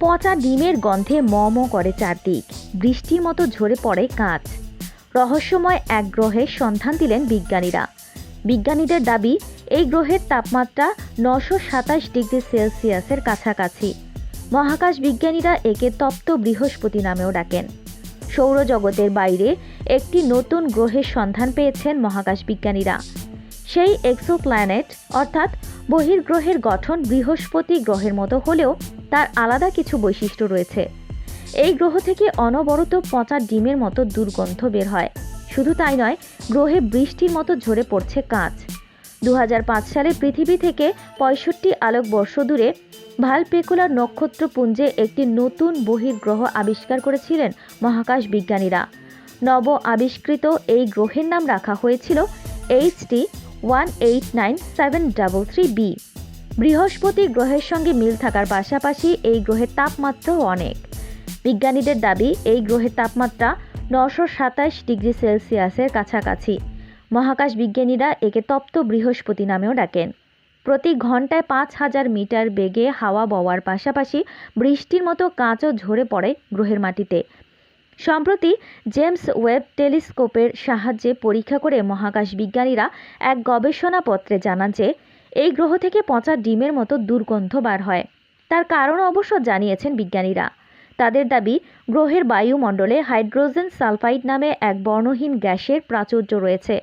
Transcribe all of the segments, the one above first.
পচা ডিমের গন্ধে ম করে চারদিক। বৃষ্টির মতো ঝরে পড়ে কাঁচ। রহস্যময় এক গ্রহের সন্ধান দিলেন বিজ্ঞানীরা। বিজ্ঞানীদের দাবি, এই গ্রহের তাপমাত্রা নশো সাতাশ ডিগ্রি সেলসিয়াসের কাছাকাছি। মহাকাশ বিজ্ঞানীরা একে তপ্ত বৃহস্পতি নামেও ডাকেন। সৌরজগতের বাইরে একটি নতুন গ্রহের সন্ধান পেয়েছেন মহাকাশ বিজ্ঞানীরা। সেই এক্সোপ্ল্যানেট অর্থাৎ বহির্গ্রহের গঠন বৃহস্পতি গ্রহের মতো হলেও তার আলাদা কিছু বৈশিষ্ট্য রয়েছে। এই গ্রহ থেকে অনবরত পচা ডিমের মতো দুর্গন্ধ বের হয়। শুধু তাই নয়, গ্রহে বৃষ্টির মতো ঝরে পড়ছে কাঁচ। দু হাজার পাঁচ সালে পৃথিবী থেকে পঁয়ষট্টি আলোকবর্ষ দূরে ভালপেকুলার নক্ষত্রপুঞ্জে একটি নতুন বহির্গ্রহ আবিষ্কার করেছিলেন মহাকাশ বিজ্ঞানীরা। নব আবিষ্কৃত এই গ্রহের নাম রাখা হয়েছিল HD one eight nine seven double three B বৃহস্পতি গ্রহের সঙ্গে মিল থাকার পাশাপাশি এই গ্রহের তাপমাত্রাও অনেক। বিজ্ঞানীদের দাবি, এই গ্রহের তাপমাত্রা নশো সাতাশ ডিগ্রি সেলসিয়াসের কাছাকাছি। মহাকাশ বিজ্ঞানীরা একে তপ্ত বৃহস্পতি নামেও ডাকেন। প্রতি ঘন্টায় পাঁচ হাজার মিটার বেগে হাওয়া বওয়ার পাশাপাশি বৃষ্টির মতো কাঁচও ঝরে পড়ে গ্রহের মাটিতে। সম্প্রতি জেমস ওয়েব টেলিস্কোপের সাহায্যে পরীক্ষা করে মহাকাশ বিজ্ঞানীরা এক গবেষণাপত্রে জানান যে, এই গ্রহ থেকে পচা ডিমের মতো দুর্গন্ধ বার হয়। তার কারণ অবশ্য জানিয়েছেন বিজ্ঞানীরা। তাদের দাবি, গ্রহের বায়ুমণ্ডলে হাইড্রোজেন সালফাইড নামে এক বর্ণহীন গ্যাসের প্রাচুর্য রয়েছে।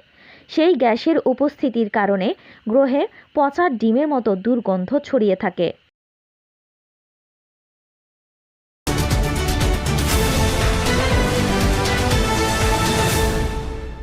সেই গ্যাসের উপস্থিতির কারণে গ্রহে পচা ডিমের মতো দুর্গন্ধ ছড়িয়ে থাকে।